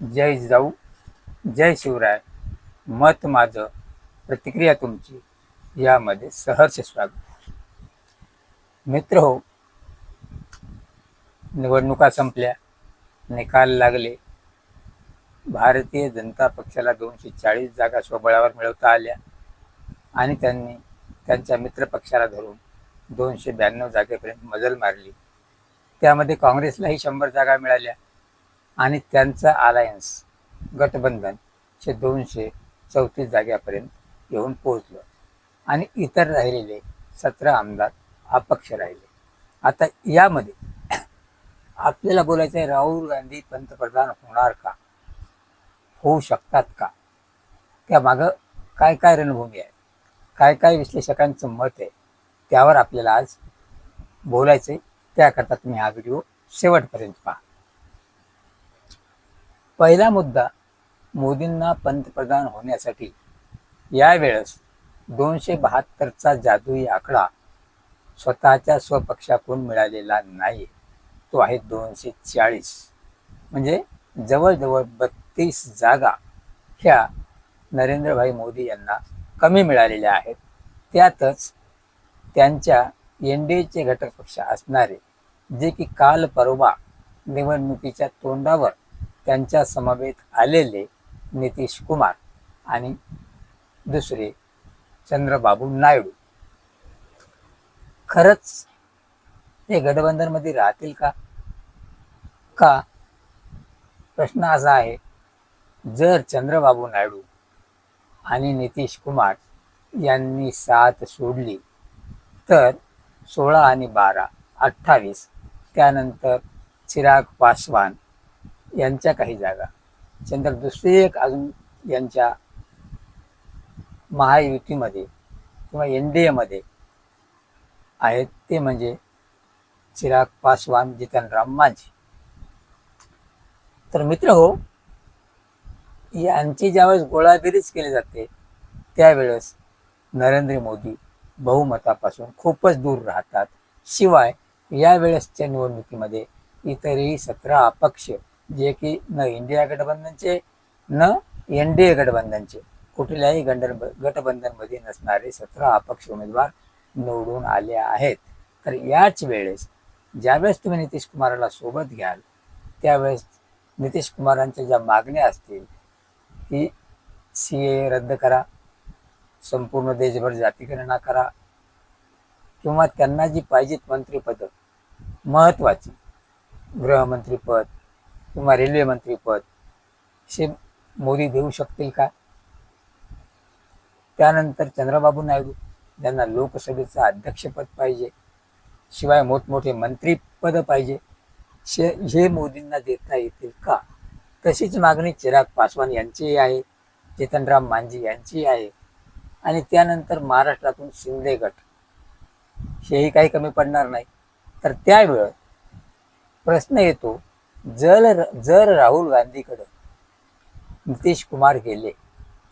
जय जाऊ जय शिवराय. मत माझं प्रतिक्रिया तुमची. यामध्ये सहर्ष स्वागत. मित्र हो निवडणुका संपल्या निकाल लागले. भारतीय जनता पक्षाला दोनशे चाळीस जागा स्वबळावर मिळवता आल्या. आणि त्यांनी त्यांच्या मित्रपक्षाला धरून दोनशे ब्याण्णव जागेपर्यंत मजल मारली. त्यामध्ये काँग्रेसलाही शंभर जागा मिळाल्या. आणि त्यांचा अलायन्स गठबंधन हे दोनशे चौतीस जाग्यापर्यंत येऊन पोहोचलं. आणि इतर राहिलेले सतरा आमदार अपक्ष राहिले. आता यामध्ये आपल्याला बोलायचं आहे राहुल गांधी पंतप्रधान होणार का? होऊ शकतात का? त्यामागं काय काय रणभूमी आहे? काय काय विश्लेषकांचं मत आहे? त्यावर आपल्याला आज बोलायचं आहे त्याकरता तुम्ही हा व्हिडिओ शेवटपर्यंत पहा. पहिला मुद्दा मोदींना पंतप्रधान होण्यासाठी यावेळेस दोनशे बहात्तरचा जादुई आकडा स्वतःच्या स्वपक्षाकडून मिळालेला नाही. तो आहे दोनशे चाळीस. म्हणजे जवळजवळ बत्तीस जागा ह्या नरेंद्रभाई मोदी यांना कमी मिळालेल्या आहेत. त्यातच त्यांच्या एन डी एचे घटक पक्ष असणारे जे की काल परवा निवडणुकीच्या तोंडावर त्यांच्या समवेत आलेले नितीश कुमार आणि दुसरे चंद्रबाबू नायडू. खरंच हे गठबंधनमध्ये राहतील का? का? प्रश्न असा आहे जर चंद्रबाबू नायडू आणि नितीश कुमार यांनी साथ सोडली तर सोळा आणि बारा अठ्ठावीस त्यानंतर चिराग पासवान यांच्या काही जागा. चंद्र दुसरी एक अजून यांच्या महायुतीमध्ये किंवा एन डी एमध्ये आहेत. ते म्हणजे चिराग पासवान जितनराम मांझी. तर मित्र हो यांची ज्यावेळेस गोळाबेरीज केली जाते त्यावेळेस नरेंद्र मोदी बहुमतापासून खूपच दूर राहतात. शिवाय यावेळेसच्या निवडणुकीमध्ये इतरही सतरा अपक्ष जे की न इंडिया गठबंधनचे न एन डी ए गठबंधनचे कुठल्याही गंड गठबंधनमध्ये नसणारे सतरा अपक्ष उमेदवार निवडून आले आहेत तर याच वेळेस ज्यावेळेस तुम्ही नितीश कुमाराला सोबत घ्याल त्यावेळेस नितीश कुमारांच्या ज्या मागण्या असतील की सी ए रद्द करा संपूर्ण देशभर जातीगणना करा किंवा त्यांना जी पाहिजेत मंत्रिपदं महत्त्वाची गृहमंत्रीपद किंवा रेल्वे मंत्रीपद हे मोदी देऊ शकतील का? त्यानंतर चंद्रबाबू नायडू त्यांना लोकसभेचं अध्यक्षपद पाहिजे. शिवाय मोठमोठे मंत्रीपद पाहिजे. शे हे मोदींना देता येतील का? तशीच मागणी चिराग पासवान यांचीही आहे चेतनराम मांझी यांची आहे. आणि त्यानंतर महाराष्ट्रातून शिंदे गट. हेही काही कमी पडणार नाही. तर त्यावेळेस प्रश्न येतो जर जर राहुल गांधीकडं नितीश कुमार गेले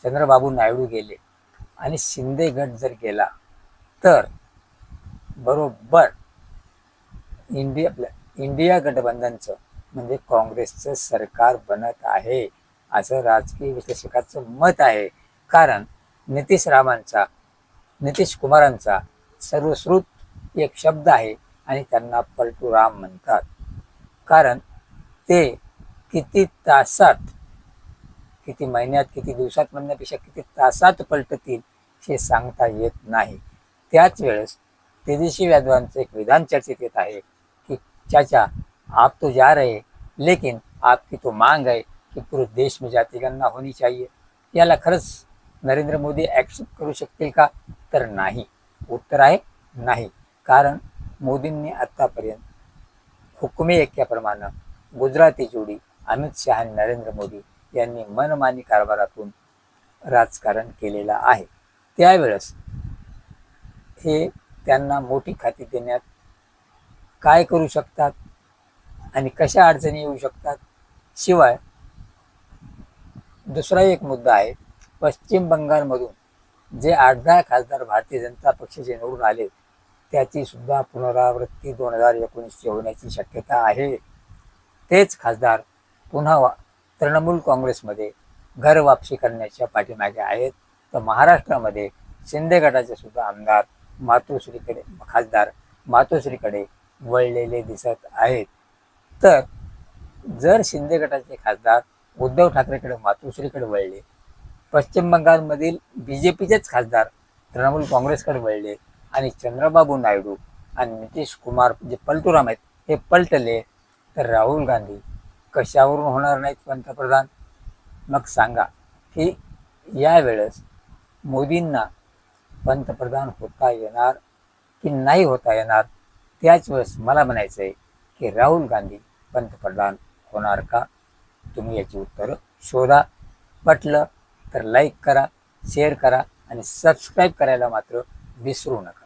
चंद्रबाबू नायडू गेले आणि शिंदे गट जर गेला तर बरोबर इंडिया आपलं इंडिया गठबंधनचं म्हणजे काँग्रेसचं सरकार बनत आहे असं राजकीय विश्लेषकाचं मत आहे. कारण नितीश रामांचा नितीश कुमारांचा सर्वश्रुत एक शब्द आहे आणि त्यांना पलटू राम म्हणतात. कारण ते किती तासात किती महिन्यात किती दिवसात म्हणण्यापेक्षा किती तासात पलटतील हे सांगता येत नाही. त्याच वेळेस तेजस्वी यादवांचं एक विधान चर्चेत येत आहे की चाचा आप तो जा रहे लेकिन आपकी तो मांग आहे की पूर्ण देश में जाती गणना होनी चाहिए. याला खरंच नरेंद्र मोदी ॲक्सेप्ट करू शकतील का? तर नाही. उत्तर आहे नाही. कारण मोदींनी आत्तापर्यंत हुकमे ऐक्याप्रमाणे गुजराती जोडी अमित शहा आणि नरेंद्र मोदी यांनी मनमानी कारभारातून राजकारण केलेलं आहे. त्यावेळेस हे त्यांना मोठी खाती देण्यात काय करू शकतात आणि कशा अडचणी येऊ शकतात? शिवाय दुसरा एक मुद्दा आहे पश्चिम बंगालमधून जे आठ दहा खासदार भारतीय जनता पक्षाचे निवडून आले त्याची सुद्धा पुनरावृत्ती दोन हजार एकोणीसची होण्याची शक्यता आहे. तेच खासदार पुन्हा तृणमूल काँग्रेसमध्ये घर वापसी करण्याच्या पाठीमागे आहेत. तर महाराष्ट्रामध्ये शिंदे गटाचे सुद्धा आमदार मातोश्रीकडे खासदार मातोश्रीकडे वळलेले दिसत आहेत. तर जर शिंदे गटाचे खासदार उद्धव ठाकरेकडे मातोश्रीकडे वळले पश्चिम बंगालमधील बी जे पीचेच खासदार तृणमूल काँग्रेसकडे वळले आणि चंद्रबाबू नायडू आणि नितीश कुमार जे पलटुराम आहेत हे पलटले तर राहुल गांधी कशावरून होणार नाहीत पंतप्रधान? मग सांगा की यावेळेस मोदींना पंतप्रधान होता येणार की नाही होता येणार? त्याच वेळेस मला म्हणायचं आहे की राहुल गांधी पंतप्रधान होणार का? तुम्ही याची उत्तरं शोधा. पटलं तर लाईक करा शेअर करा आणि सबस्क्राईब करायला मात्र विसरू नका.